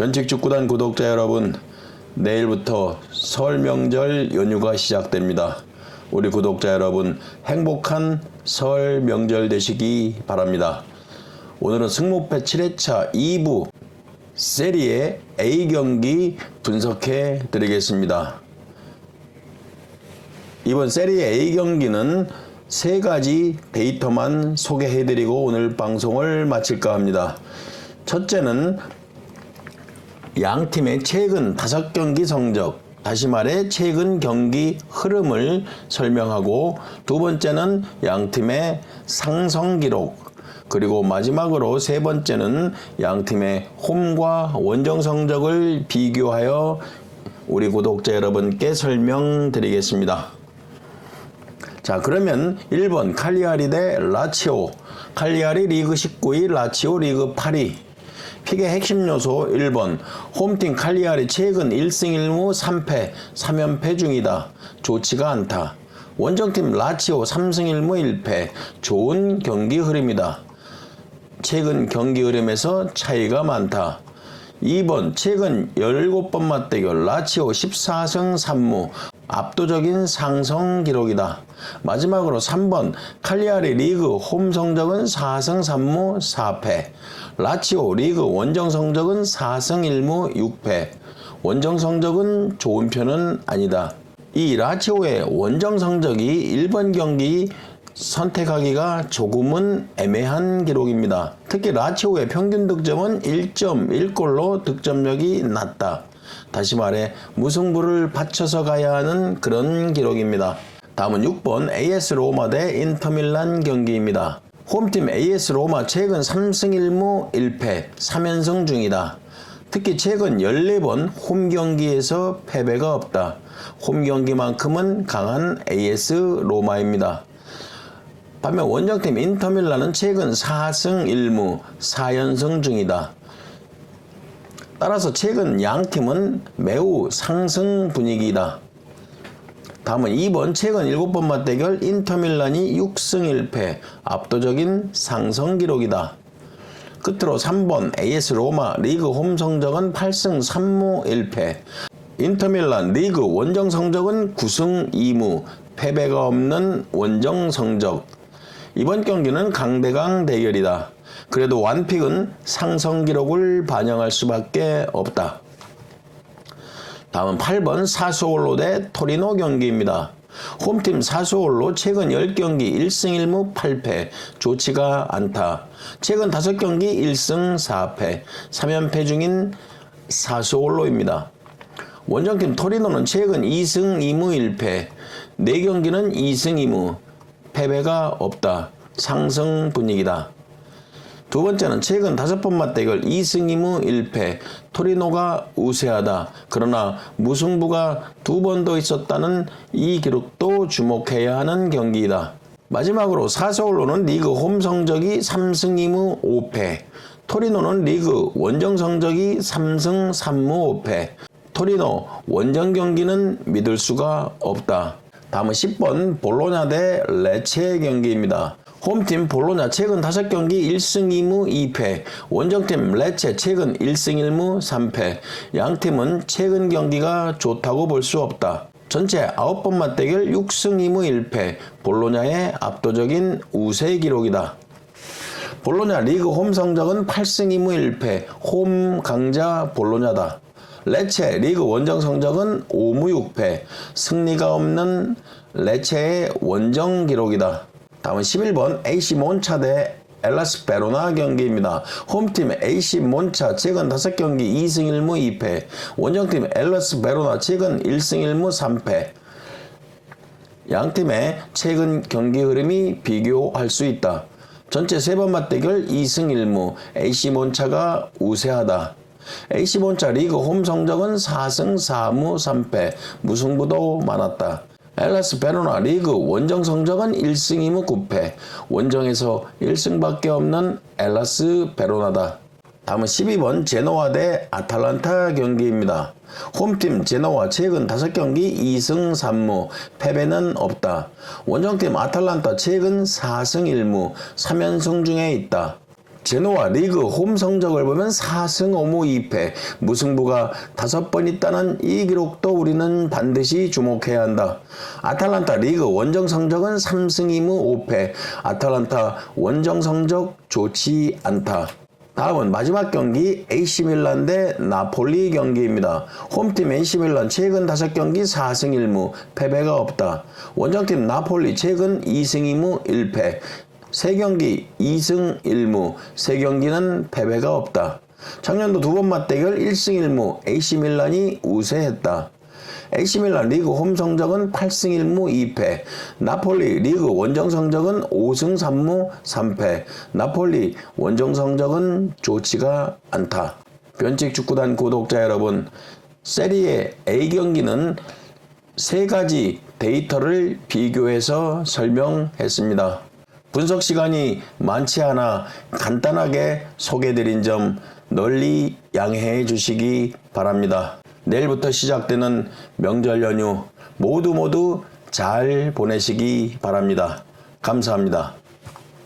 변칙축구단 구독자 여러분, 내일부터 설 명절 연휴가 시작됩니다. 우리 구독자 여러분, 행복한 설 명절 되시기 바랍니다. 오늘은 승무패 7회차 2부 세리의 A 경기 분석해 드리겠습니다. 이번 세리의 A 경기는 세 가지 데이터만 소개해 드리고 오늘 방송을 마칠까 합니다. 첫째는 양 팀의 최근 다섯 경기 성적, 다시 말해 최근 경기 흐름을 설명하고 두 번째는 양 팀의 상성 기록, 그리고 마지막으로 세 번째는 양 팀의 홈과 원정 성적을 비교하여 우리 구독자 여러분께 설명드리겠습니다. 자, 그러면 1번 칼리아리 대 라치오. 칼리아리 리그 19위, 라치오 리그 8위. 픽의 핵심 요소 1번 홈팀 칼리아리 최근 1승 1무 3패 3연패 중이다. 좋지가 않다. 원정팀 라치오 3승 1무 1패 좋은 경기 흐름이다. 최근 경기 흐름에서 차이가 많다. 2번 최근 17번 맞대결 라치오 14승 3무 압도적인 상승 기록이다. 마지막으로 3번 칼리아리 리그 홈 성적은 4승 3무 4패 라치오 리그 원정 성적은 4승 1무 6패 원정 성적은 좋은 편은 아니다. 이 라치오의 원정 성적이 1번 경기 선택하기가 조금은 애매한 기록입니다. 특히 라치오의 평균 득점은 1.1골로 득점력이 낮다. 다시 말해 무승부를 받쳐서 가야 하는 그런 기록입니다. 다음은 6번 AS 로마 대 인터밀란 경기입니다. 홈팀 AS 로마 최근 3승 1무 1패 3연승 중이다. 특히 최근 14번 홈 경기에서 패배가 없다. 홈 경기만큼은 강한 AS 로마입니다. 반면 원정팀 인터밀란은 최근 4승 1무 4연승 중이다. 따라서 최근 양 팀은 매우 상승 분위기이다. 다음은 2번 최근 7번 맞대결 인터밀란이 6승 1패 압도적인 상승 기록이다. 끝으로 3번 AS 로마 리그 홈 성적은 8승 3무 1패 인터밀란 리그 원정 성적은 9승 2무 패배가 없는 원정 성적 이번 경기는 강대강 대결이다. 그래도 완픽은 상승 기록을 반영할 수밖에 없다. 다음은 8번 사수올로 대 토리노 경기입니다. 홈팀 사수올로 최근 10경기 1승 1무 8패 좋지가 않다. 최근 5경기 1승 4패 3연패 중인 사수올로입니다. 원정팀 토리노는 최근 2승 2무 1패 4경기는 2승 2무 패배가 없다. 상승 분위기다. 두 번째는 최근 다섯 번 맞대결 2승 2무 1패 토리노가 우세하다. 그러나 무승부가 두 번 더 있었다는 이 기록도 주목해야 하는 경기이다. 마지막으로 사서울로는 리그 홈 성적이 3승 2무 5패 토리노는 리그 원정 성적이 3승 3무 5패 토리노 원정 경기는 믿을 수가 없다. 다음은 10번 볼로냐 대 레체 경기입니다. 홈팀 볼로냐 최근 5경기 1승 2무 2패 원정팀 레체 최근 1승 1무 3패 양팀은 최근 경기가 좋다고 볼 수 없다. 전체 9번 맞대결 6승 2무 1패 볼로냐의 압도적인 우세 기록이다. 볼로냐 리그 홈 성적은 8승 2무 1패 홈 강자 볼로냐다. 레체 리그 원정 성적은 5무 6패 승리가 없는 레체의 원정 기록이다. 다음은 11번 AC 몬차 대 엘라스 베로나 경기입니다. 홈팀 AC 몬차 최근 5경기 2승 1무 2패 원정팀 엘라스 베로나 최근 1승 1무 3패 양팀의 최근 경기 흐름이 비교할 수 있다. 전체 3번 맞대결 2승 1무 AC 몬차가 우세하다. AC 몬차 리그 홈 성적은 4승 4무 3패 무승부도 많았다. 엘라스 베로나 리그 원정 성적은 1승 2무 9패 원정에서 1승밖에 없는 엘라스 베로나다. 다음은 12번 제노와 대 아탈란타 경기입니다. 홈팀 제노와 최근 5경기 2승 3무 패배는 없다. 원정팀 아탈란타 최근 4승 1무 3연승 중에 있다. 제노와 리그 홈 성적을 보면 4승 5무 2패, 무승부가 5번 있다는 이 기록도 우리는 반드시 주목해야 한다. 아탈란타 리그 원정 성적은 3승 2무 5패, 아탈란타 원정 성적 좋지 않다. 다음은 마지막 경기 AC 밀란 대 나폴리 경기입니다. 홈팀 AC 밀란 최근 5경기 4승 1무 패배가 없다. 원정팀 나폴리 최근 2승 2무 1패. 3경기 2승 1무 3경기는 패배가 없다. 작년도 두 번 맞대결 1승 1무 AC 밀란이 우세했다. AC 밀란 리그 홈 성적은 8승 1무 2패. 나폴리 리그 원정 성적은 5승 3무 3패. 나폴리 원정 성적은 좋지가 않다. 변칙 축구단 구독자 여러분, 세리에 A 경기는 세 가지 데이터를 비교해서 설명했습니다. 분석 시간이 많지 않아 간단하게 소개드린 점 널리 양해해 주시기 바랍니다. 내일부터 시작되는 명절 연휴 모두 모두 잘 보내시기 바랍니다. 감사합니다.